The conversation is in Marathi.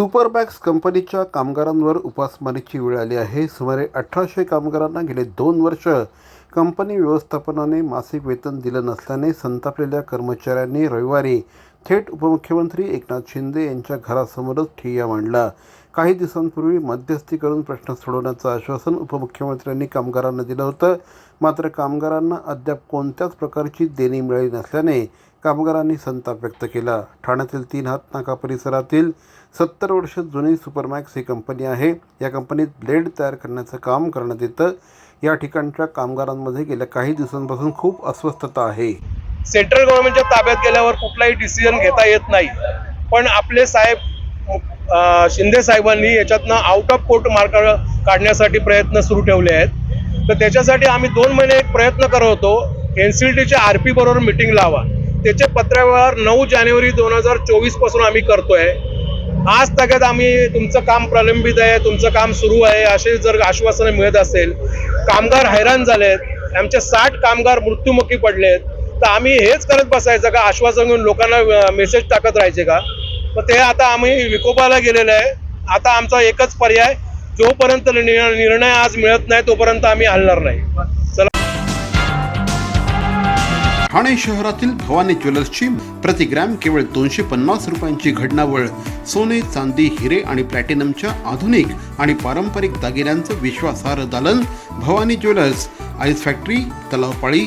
सुपरमॅक्स कंपनीच्या कामगारांवर उपासमारीची वेळ आली आहे. सुमारे अठराशे कामगारांना गेले दोन वर्ष कंपनी व्यवस्थापनाने मासिक वेतन दिलं नसल्याने संतापलेल्या कर्मचाऱ्यांनी रविवारी थेट उपमुख्यमंत्री एकनाथ शिंदे यांच्या घरासमोरच ठिय्या मांडला. काही दिवसांपूर्वी मध्यस्थी करून प्रश्न सोडवण्याचं आश्वासन उपमुख्यमंत्र्यांनी कामगारांना दिलं होतं. मात्र कामगारांना अद्याप कोणत्याच प्रकारची देणी मिळाली नसल्याने कामगारांनी संताप व्यक्त केला. ठाण्यातील तीन हात नाका परिसरातील सत्तर वर्ष जुनी सुपरमॅक्स ही कंपनी आहे. या कंपनीत ब्लेड तयार करण्याचं काम करण्यात येतं. या ठिकाणच्या कामगारांमध्ये गेल्या काही दिवसांपासून खूप अस्वस्थता आहे. सेंट्रल गव्हर्नमेंटच्या ताब्यात गेल्यावर कुठलाही डिसिजन घेता येत नाही. पण आपले साहेब शिंदे साहेबांनी याच्यातनं आउट ऑफ कोर्ट मार्क काढण्यासाठी प्रयत्न सुरू ठेवले आहेत. तर त्याच्यासाठी आम्ही दोन महिने एक प्रयत्न करत होतो एन सी टीच्या आर पी बरोबर मिटिंग लावा. त्याचे पत्रव्यवहार नऊ जानेवारी दोन हजार चोवीसपासून आम्ही करतोय. आज तगत आम्ही तुमचं काम प्रलंबित आहे तुमचं काम सुरू आहे असे जर आश्वासनं मिळत असेल कामगार हैराण झालेत आमचे साठ कामगार मृत्युमुखी पडलेत तर आम्ही हेच करत बसायचं का? आश्वासन घेऊन लोकांना मेसेज टाकत राहायचे का? तर ते आता आम्ही विकोपाला गेलेलं आहे. आता आमचा एकच पर्याय जोपर्यंत निर्णय निर्णय आज मिळत नाही तोपर्यंत आम्ही हलणार नाही. चला. ठाणे शहरातील भवानी ज्वेलर्सची प्रति ग्रॅम केवळ दोनशे पन्नास रुपयांची घडणावळ सोने चांदी हिरे आणि प्लॅटिनमच्या आधुनिक आणि पारंपरिक दागिन्यांचं विश्वासार्ह दालन Bhavani jewellers ice factory Talavpali